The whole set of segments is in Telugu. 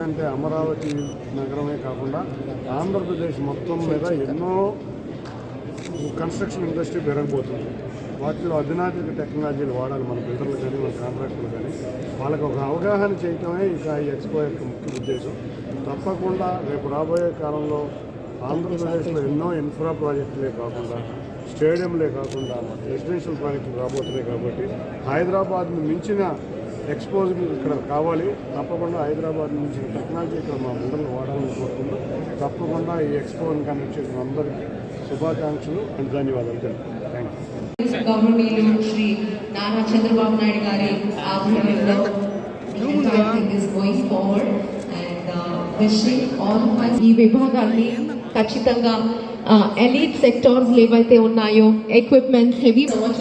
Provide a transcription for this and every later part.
అంటే అమరావతి నగరమే కాకుండా ఆంధ్రప్రదేశ్ మొత్తం మీద ఎన్నో కన్స్ట్రక్షన్ ఇండస్ట్రీ పెరగబోతుంది వాటిలో అధునాతిక టెక్నాలజీలు వాడాలి మన బిల్డర్లు కానీ మన కాంట్రాక్టర్లు కానీ. వాళ్ళకి ఒక అవగాహన చేయటమే ఇక ఈ ఎక్స్పో యొక్క ముఖ్య ఉద్దేశం. తప్పకుండా రేపు రాబోయే కాలంలో ఆంధ్రప్రదేశ్లో ఎన్నో ఇన్ఫ్రా ప్రాజెక్టులే కాకుండా స్టేడియంలే కాకుండా రెసిడెన్షియల్ ప్రాజెక్టులు రాబోతున్నాయి కాబట్టి హైదరాబాద్ను మించిన ఎక్స్పోజింగ్ ఇక్కడ కావాలి. తప్పకుండా హైదరాబాద్ నుంచి టెక్నాలజీ ఇక్కడ మా బిల్డర్లు వాడాలని కోరుకుంటూ తప్పకుండా ఈ ఎక్స్పోని కండక్ట్ చేసిన అందరికీ శుభాకాంక్షలు అండ్ ధన్యవాదాలు తెలుపుతున్నాను థ్యాంక్ యూ గౌరవనీయులు శ్రీ నారా చంద్రబాబు నాయుడు గారి ఆధ్వర్యంలో is going forward and wishing all my ఈ విభాగాన్ని ఖచ్చితంగా ఎలీట్ సెక్టార్స్ ఏవైతే ఉన్నాయో equipments heavy so much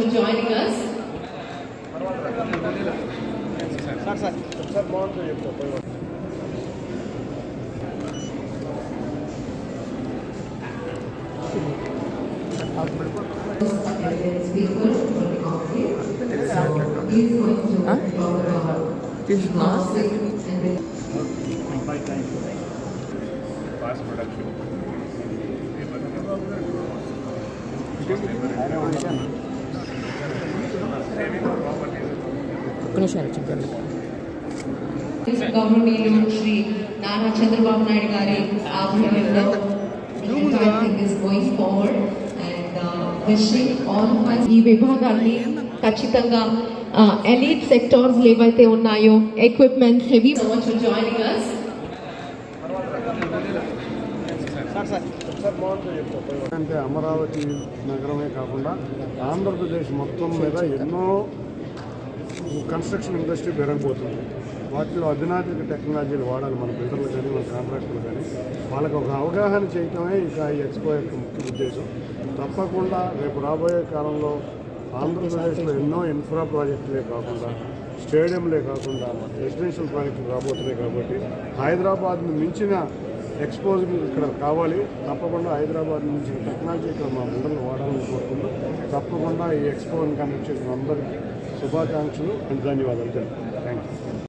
is going to talk about తీసుకున్నా fast production. ఒక్క నిమిషాలు చెప్పండి గౌరవనీయులు శ్రీ నారా చంద్రబాబు నాయుడు గారి ఆధ్వర్యంలో going forward and wishing all my ఈ విభాగాన్ని ఖచ్చితంగా ఎలీట్ సెక్టార్స్ ఏవైతే ఉన్నాయో ఎక్విప్మెంట్స్ హెవీ జాయినింగ్ చెప్తా అంటే అమరావతి నగరమే కాకుండా ఆంధ్రప్రదేశ్ మొత్తం మీద ఎన్నో కన్స్ట్రక్షన్ ఇండస్ట్రీ పెరగబోతుంది వాటిలో అధునాతిక టెక్నాలజీలు వాడాలి మన బిల్డర్లు కానీ మన కాంట్రాక్టర్లు కానీ. వాళ్ళకి ఒక అవగాహన చేయటమే ఇక ఈ ఎక్స్పో యొక్క ముఖ్య ఉద్దేశం. తప్పకుండా రేపు రాబోయే కాలంలో ఆంధ్రప్రదేశ్లో ఎన్నో ఇన్ఫ్రా ప్రాజెక్టులే కాకుండా స్టేడియంలే కాకుండా రెసిడెన్షియల్ ప్రాజెక్టులు రాబోతున్నాయి కాబట్టి హైదరాబాద్ను మించిన ఎక్స్పోజింగ్ ఇక్కడ కావాలి. తప్పకుండా హైదరాబాద్ నుంచి టెక్నాలజీ ఇక్కడ మా బిల్డర్లు వాడాలని కోరుకుంటూ తప్పకుండా ఈ ఎక్స్పోని కండక్ట్ చేసిన అందరికీ శుభాకాంక్షలు అండ్ ధన్యవాదాలు. తెలుపు థ్యాంక్ యూ